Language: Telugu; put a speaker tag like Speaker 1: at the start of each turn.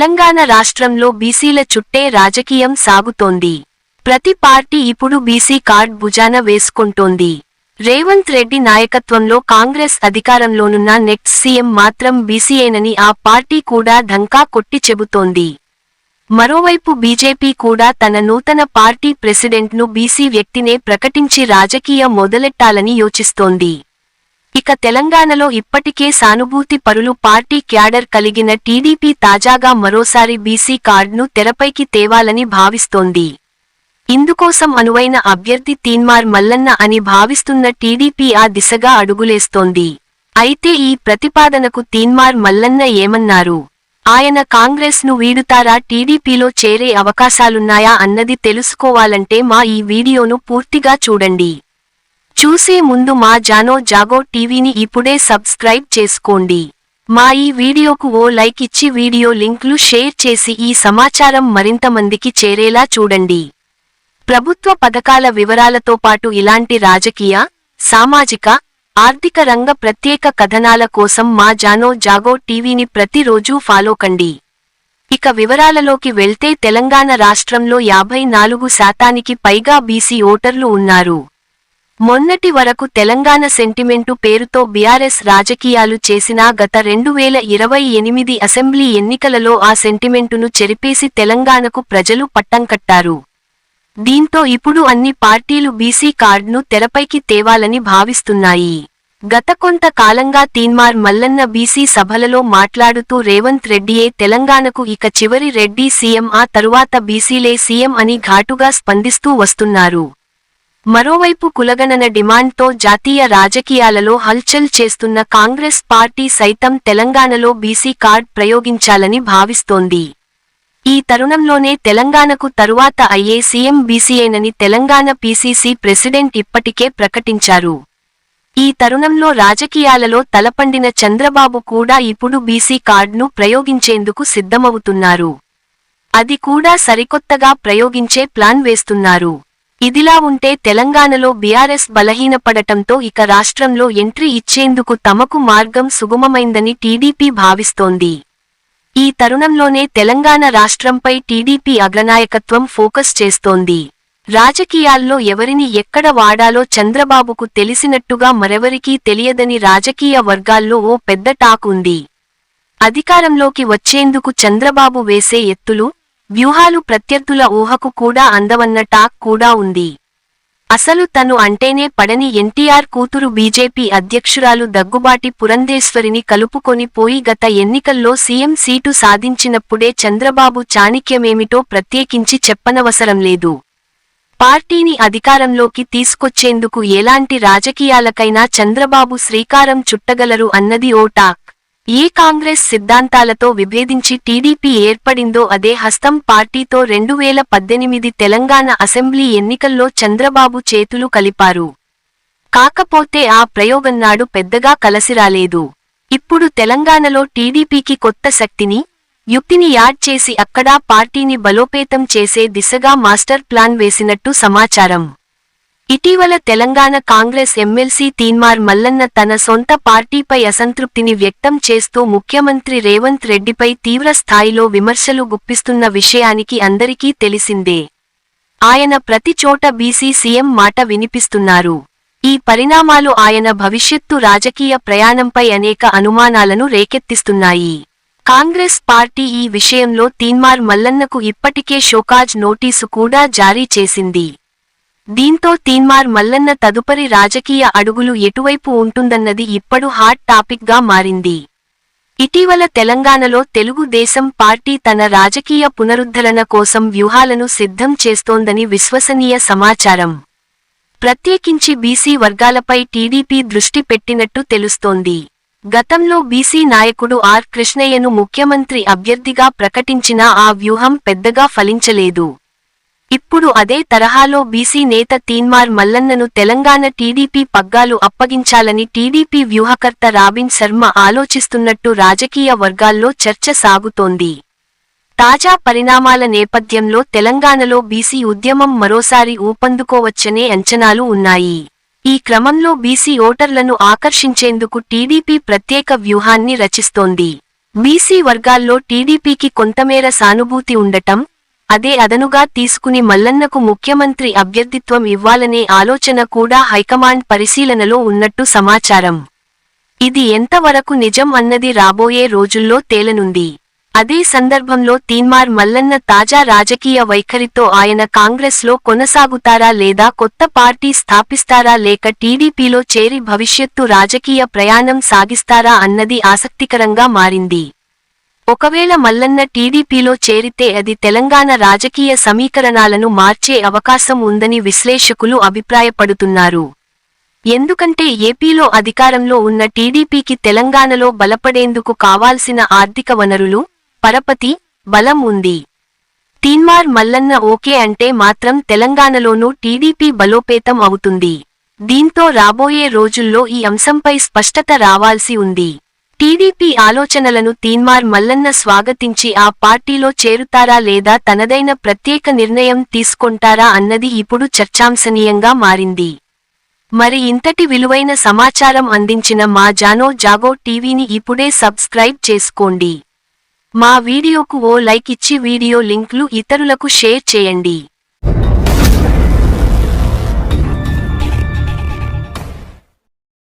Speaker 1: తెలంగాణ రాష్ట్రంలో బీసీల చుట్టే రాజకీయం సాగుతోంది. ప్రతి పార్టీ ఇప్పుడు బీసీ కార్డ్ భుజాన వేసుకుంటోంది. రేవంత్ రెడ్డి నాయకత్వంలో కాంగ్రెస్ అధికారంలోనున్న నెక్స్ట్ సీఎం మాత్రం బీసీయేనని ఆ పార్టీ కూడా ఢంకా కొట్టి చెబుతోంది. మరోవైపు బీజేపీ కూడా తన నూతన పార్టీ ప్రెసిడెంట్ను బీసీ వ్యక్తినే ప్రకటించి రాజకీయ మొదలెట్టాలని యోచిస్తోంది. ఇక తెలంగాణలో ఇప్పటికే సానుభూతి పరులు పార్టీ క్యాడర్ కలిగిన టీడీపీ తాజాగా మరోసారి బీసీ కార్డును తెరపైకి తేవాలని భావిస్తోంది. ఇందుకోసం అనువైన అభ్యర్థి తీన్మార్ మల్లన్న అని భావిస్తున్న టీడీపీ ఆ దిశగా అడుగులేస్తోంది. అయితే ఈ ప్రతిపాదనకు తీన్మార్ మల్లన్న ఏమన్నారు? ఆయన కాంగ్రెస్ను వీడుతారా? టీడీపీలో చేరే అవకాశాలున్నాయా? అన్నది తెలుసుకోవాలంటే మా ఈ వీడియోను పూర్తిగా చూడండి. చూసే ముందు మా జానో జాగో టీవీని ఇప్పుడే సబ్స్క్రైబ్ చేసుకోండి. మా ఈ వీడియోకు ఓ లైక్ ఇచ్చి వీడియో లింక్లు షేర్ చేసి ఈ సమాచారం మరింత మందికి చేరేలా చూడండి. ప్రభుత్వ పథకాల వివరాలతో పాటు ఇలాంటి రాజకీయ సామాజిక ఆర్థిక రంగ ప్రత్యేక కథనాల కోసం మా జానో జాగో టీవీని ప్రతిరోజూ ఫాలో కండి. ఇక వివరాలలోకి వెళ్తే తెలంగాణ రాష్ట్రంలో యాభై నాలుగు శాతానికి పైగా బీసీ ఓటర్లు ఉన్నారు. మొన్నటి వరకు తెలంగాణ సెంటిమెంటు పేరుతో బీఆర్ఎస్ రాజకీయాలు చేసినా గత రెండు వేల ఇరవై ఎనిమిది అసెంబ్లీ ఎన్నికలలో ఆ సెంటిమెంటును చెరిపేసి తెలంగాణకు ప్రజలు పట్టం కట్టారు. దీంతో ఇప్పుడు అన్ని పార్టీలు బీసీ కార్డును తెరపైకి తేవాలని భావిస్తున్నాయి. గత కొంత కాలంగా తీన్మార్ మల్లన్న బీసీ సభలలో మాట్లాడుతూ రేవంత్ రెడ్డియే తెలంగాణకు ఇక చివరి రెడ్డి సీఎం ఆ తరువాత బీసీలే సీఎం అని ఘాటుగా స్పందిస్తూ వస్తున్నారు. మరోవైపు కులగణన డిమాండ్తో జాతీయ రాజకీయాలలో హల్చల్ చేస్తున్న కాంగ్రెస్ పార్టీ సైతం తెలంగాణలో బీసీ కార్డ్ ప్రయోగించాలని భావిస్తోంది. ఈ తరుణంలోనే తెలంగాణకు తరువాత అయ్యే సీఎం బీసీఏనని తెలంగాణ పీసీసీ ప్రెసిడెంట్ ఇప్పటికే ప్రకటించారు. ఈ తరుణంలో రాజకీయాలలో తలపండిన చంద్రబాబు కూడా ఇప్పుడు బీసీ కార్డ్ను ప్రయోగించేందుకు సిద్ధమవుతున్నారు. అది కూడా సరికొత్తగా ప్రయోగించే ప్లాన్ వేస్తున్నారు. ఇదిలా ఉంటే తెలంగాణలో బీఆర్ఎస్ బలహీనపడటంతో ఇక రాష్ట్రంలో ఎంట్రీ ఇచ్చేందుకు తమకు మార్గం సుగమమైందని టీడీపీ భావిస్తోంది. ఈ తరుణంలోనే తెలంగాణ రాష్ట్రంపై టీడీపీ అగ్రనాయకత్వం ఫోకస్ చేస్తోంది. రాజకీయాల్లో ఎవరిని ఎక్కడ వాడాలో చంద్రబాబుకు తెలిసినట్టుగా మరెవరికీ తెలియదని రాజకీయ వర్గాల్లో ఓ పెద్ద టాక్ ఉంది. అధికారంలోకి వచ్చేందుకు చంద్రబాబు వేసే ఎత్తులు వ్యూహాలు ప్రత్యర్థుల ఊహకు కూడా అందవన్న టాక్ కూడా ఉంది. అసలు తను అంటేనే పడని ఎన్టీఆర్ కూతురు బీజేపీ అధ్యక్షురాలు దగ్గుబాటి పురంధేశ్వరిని కలుపుకొని పోయి గత ఎన్నికల్లో సీఎం సీటు సాధించినప్పుడే చంద్రబాబు చాణిక్యమేమిటో ప్రత్యేకించి చెప్పనవసరం లేదు. పార్టీని అధికారంలోకి తీసుకొచ్చేందుకు ఎలాంటి రాజకీయాలకైనా చంద్రబాబు శ్రీకారం చుట్టగలరు అన్నది ఓ టాక్. ఏ కాంగ్రెస్ సిద్ధాంతాలతో విభేదించి టీడీపీ ఏర్పడిందో అదే హస్తం పార్టీతో రెండు వేల పద్దెనిమిది తెలంగాణ అసెంబ్లీ ఎన్నికల్లో చంద్రబాబు చేతులు కలిపారు. కాకపోతే ఆ ప్రయోగం నాడు పెద్దగా కలసిరాలేదు. ఇప్పుడు తెలంగాణలో టీడీపీకి కొత్త శక్తిని యుక్తిని యాడ్ చేసి అక్కడా పార్టీని బలోపేతం చేసే దిశగా మాస్టర్ ప్లాన్ వేసినట్టు సమాచారం. ఇటీవల తెలంగాణ కాంగ్రెస్ ఎమ్మెల్సీ తీన్మార్ మల్లన్న తన సొంత పార్టీపై అసంతృప్తిని వ్యక్తం చేస్తూ ముఖ్యమంత్రి రేవంత్ రెడ్డిపై తీవ్ర స్థాయిలో విమర్శలు గుప్పిస్తున్న విషయానికి అందరికీ తెలిసిందే. ఆయన ప్రతి చోట బీసీ సీఎం మాట వినిపిస్తున్నారు. ఈ పరిణామాలు ఆయన భవిష్యత్తు రాజకీయ ప్రయాణంపై అనేక అనుమానాలను రేకెత్తిస్తున్నాయి. కాంగ్రెస్ పార్టీ ఈ విషయంలో తీన్మార్ మల్లన్నకు ఇప్పటికే షోకాజ్ నోటీసు కూడా జారీ చేసింది. దీంతో తీన్మార్ మల్లన్న తదుపరి రాజకీయ అడుగులు ఎటువైపు ఉంటుందన్నది ఇప్పుడు హాట్ టాపిక్గా మారింది. ఇటీవల తెలంగాణలో తెలుగుదేశం పార్టీ తన రాజకీయ పునరుద్ధరణ కోసం వ్యూహాలను సిద్ధం చేస్తోందని విశ్వసనీయ సమాచారం. ప్రత్యేకించి బీసీ వర్గాలపై టీడీపీ దృష్టి పెట్టినట్టు తెలుస్తోంది. గతంలో బీసీ నాయకుడు ఆర్ కృష్ణయ్యను ముఖ్యమంత్రి అభ్యర్థిగా ప్రకటించినా ఆ వ్యూహం పెద్దగా ఫలించలేదు. ఇప్పుడు అదే తరహాలో బీసీ నేత తీన్మార్ మల్లన్నను తెలంగాణ టీడీపీ పగ్గాలు అప్పగించాలని టీడీపీ వ్యూహకర్త రాబిన్ శర్మ ఆలోచిస్తున్నట్టు రాజకీయ వర్గాల్లో చర్చ సాగుతోంది. తాజా పరిణామాల నేపథ్యంలో తెలంగాణలో బీసీ ఉద్యమం మరోసారి ఊపందుకోవచ్చనే అంచనాలు ఉన్నాయి. ఈ క్రమంలో బీసీ ఓటర్లను ఆకర్షించేందుకు టీడీపీ ప్రత్యేక వ్యూహాన్ని రచిస్తోంది. బీసీ వర్గాల్లో టీడీపీకి కొంతమేర సానుభూతి ఉండటం అదే అదనుగా తీసుకుని మల్లన్నకు ముఖ్యమంత్రి అభ్యర్థిత్వం ఇవ్వాలనే ఆలోచన కూడా హైకమాండ్ పరిశీలనలో ఉన్నట్టు సమాచారం. ఇది ఎంతవరకు నిజం అన్నది రాబోయే రోజుల్లో తేలనుంది. అదే సందర్భంలో తీన్మార్ మల్లన్న తాజా రాజకీయ వైఖరితో ఆయన కాంగ్రెస్లో కొనసాగుతారా లేదా కొత్త పార్టీ స్థాపిస్తారా లేక టీడీపీలో చేరి భవిష్యత్తు రాజకీయ ప్రయాణం సాగిస్తారా అన్నది ఆసక్తికరంగా మారింది. ఒకవేళ మల్లన్న టీడీపీలో చేరితే అది తెలంగాణ రాజకీయ సమీకరణాలను మార్చే అవకాశం ఉందని విశ్లేషకులు అభిప్రాయపడుతున్నారు. ఎందుకంటే ఏపీలో అధికారంలో ఉన్న టీడీపీకి తెలంగాణలో బలపడేందుకు కావాల్సిన ఆర్థిక వనరులు పరపతి బలం ఉంది. తీన్మార్ మల్లన్న ఓకే అంటే మాత్రం తెలంగాణలోనూ టీడీపీ బలోపేతం అవుతుంది. దీంతో రాబోయే రోజుల్లో ఈ అంశంపై స్పష్టత రావాల్సి ఉంది. టీడీపీ ఆలోచనలను తీన్మార్ మల్లన్న స్వాగతించి ఆ పార్టీలో చేరుతారా లేదా తనదైన ప్రత్యేక నిర్ణయం తీసుకొంటారా అన్నది ఇప్పుడు చర్చాంశనీయంగా మారింది. మరి ఇంతటి విలువైన సమాచారం అందించిన మా జానో జాగో టీవీని ఇప్పుడే సబ్స్క్రైబ్ చేసుకోండి. మా వీడియోకు ఓ లైక్ ఇచ్చి వీడియో లింక్లు ఇతరులకు షేర్ చేయండి.